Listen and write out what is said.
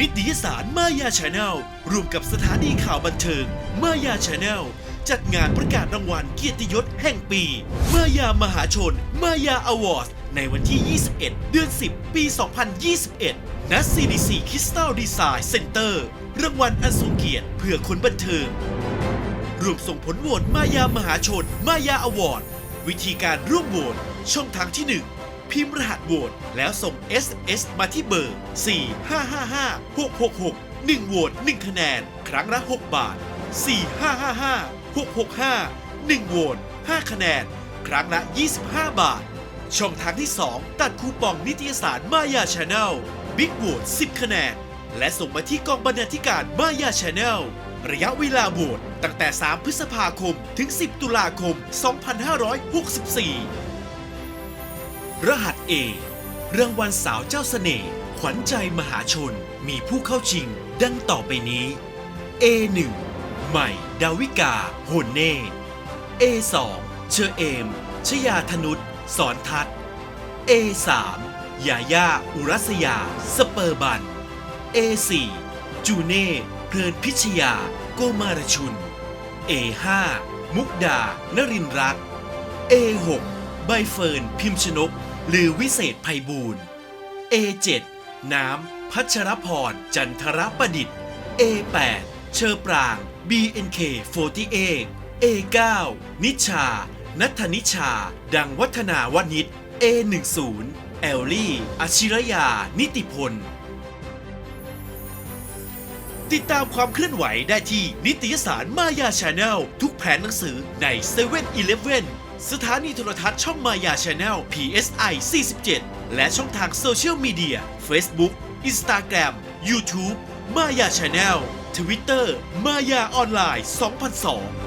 นิตยสารมายาชาแนลร่วมกับสถานีข่าวบันเทิงมายาชาแนลจัดงานประกาศรางวัลเกียรติยศแห่งปี มายามหาชน มายาอวอร์ดในวันที่ 21 เดือน 10 ปี 2021 ณ CDC Crystal Design Center รางวัลอันทรงเกียรติเพื่อคนบันเทิงรวมส่งผลโหวตมายามหาชน มายาอวอร์ดวิธีการร่วมโหวตช่องทางที่ 1 พิมพ์รหัสโหวตแล้วส่ง SMS มาที่เบอร์ 4555666 1โหวต1คะแนน ครั้งละ 6 บาท 4555665 1โหวต5คะแนน ครั้งละ 25 บาท ช่องทางที่ 2 ตัดคูปองนิตยสารมายาชาแนลบิ๊กโหวต10 คะแนน และส่งมาที่กองบรรณาธิการมายาชาแนลระยะเวลาโหวตตั้งแต่ 3 พฤษภาคม ถึง 10 ตุลาคม 2564 รหัส A รางวัลสาวเจ้าเสน่ห์ขวัญใจมหาชนมีผู้เข้าชิง ดังต่อไปนี้ A1 ใหม่ ดาวิกาโหนเน่ A2 เชอเอม ชยาธนุษสอนทัศ A3 ยาย่าอุรัสยา สเปอร์บัน A4 จูเน่ เพลินพิชยา โกมารชุน A5 มุกดา นรินร์รัก A6 ใบเฟิร์น พิมชนก หรือวิเศษไพบูรณ์ A7 น้ำ พัชรพร จันทรประดิษฐ์ A8 เชอปราง BNK48 A9 นิชา นัทนิชา ดังวัฒนาวนิช A10 แอลลี่อชิรยา นิติพล ติดตามความเคลื่อนไหวได้ที่นิตยสารมายาชาแนลทุกแผงหนังสือใน7 e เ e ่ e อ สถานีโทรทัศน์ช่องมายาชาแนล PSI 47 และช่องทางโซเชียลมีเดีย Facebook Instagram YouTube มายาชาแนล Twitter มายาออนไลน์ 2002